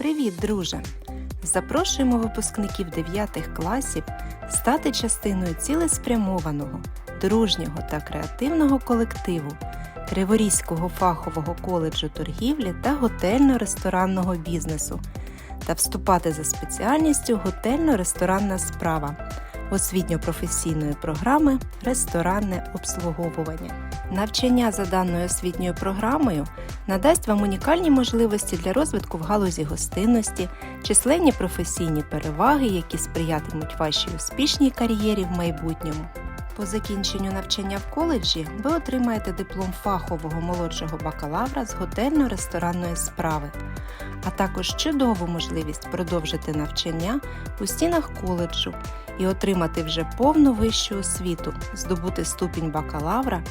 Привіт, друже! Запрошуємо випускників 9 класів стати частиною цілеспрямованого, дружнього та креативного колективу Криворізького фахового коледжу торгівлі та готельно-ресторанного бізнесу та вступати за спеціальністю готельно-ресторанна справа освітньо-професійної програми Ресторанне обслуговування. Навчання за даною освітньою програмою надасть вам унікальні можливості для розвитку в галузі гостинності, численні професійні переваги, які сприятимуть вашій успішній кар'єрі в майбутньому. По закінченню навчання в коледжі ви отримаєте диплом фахового молодшого бакалавра з готельно-ресторанної справи, а також чудову можливість продовжити навчання у стінах коледжу і отримати вже повну вищу освіту, здобути ступінь бакалавра,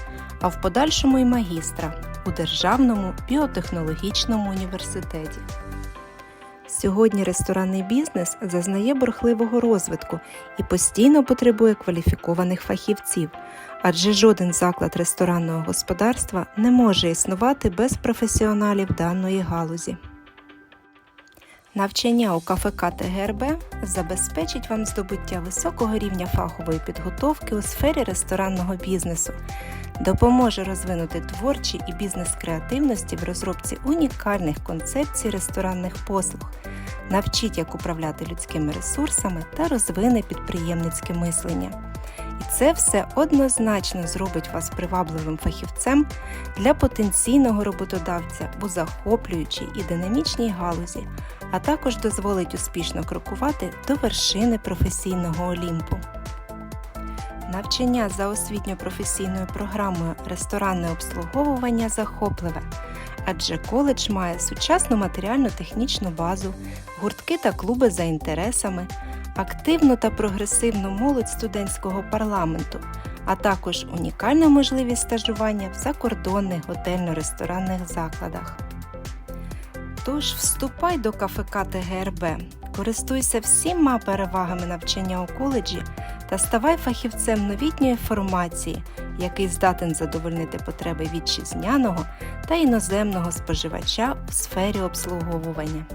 а в подальшому й магістра у Державному біотехнологічному університеті. Сьогодні ресторанний бізнес зазнає бурхливого розвитку і постійно потребує кваліфікованих фахівців, адже жоден заклад ресторанного господарства не може існувати без професіоналів даної галузі. Навчання у КФК ТГРБ забезпечить вам здобуття високого рівня фахової підготовки у сфері ресторанного бізнесу, допоможе розвинути творчі і бізнес-креативності в розробці унікальних концепцій ресторанних послуг, навчить, як управляти людськими ресурсами та розвине підприємницьке мислення. І це все однозначно зробить вас привабливим фахівцем для потенційного роботодавця у захоплюючій і динамічній галузі, а також дозволить успішно крокувати до вершини професійного олімпу. Навчання за освітньо-професійною програмою ресторанне обслуговування захопливе, адже коледж має сучасну матеріально-технічну базу, гуртки та клуби за інтересами, активну та прогресивну молодь студентського парламенту, а також унікальну можливість стажування в закордонних готельно-ресторанних закладах. Тож вступай до КФК ТГРБ, користуйся всіма перевагами навчання у коледжі та ставай фахівцем новітньої формації, який здатен задовольнити потреби вітчизняного та іноземного споживача у сфері обслуговування.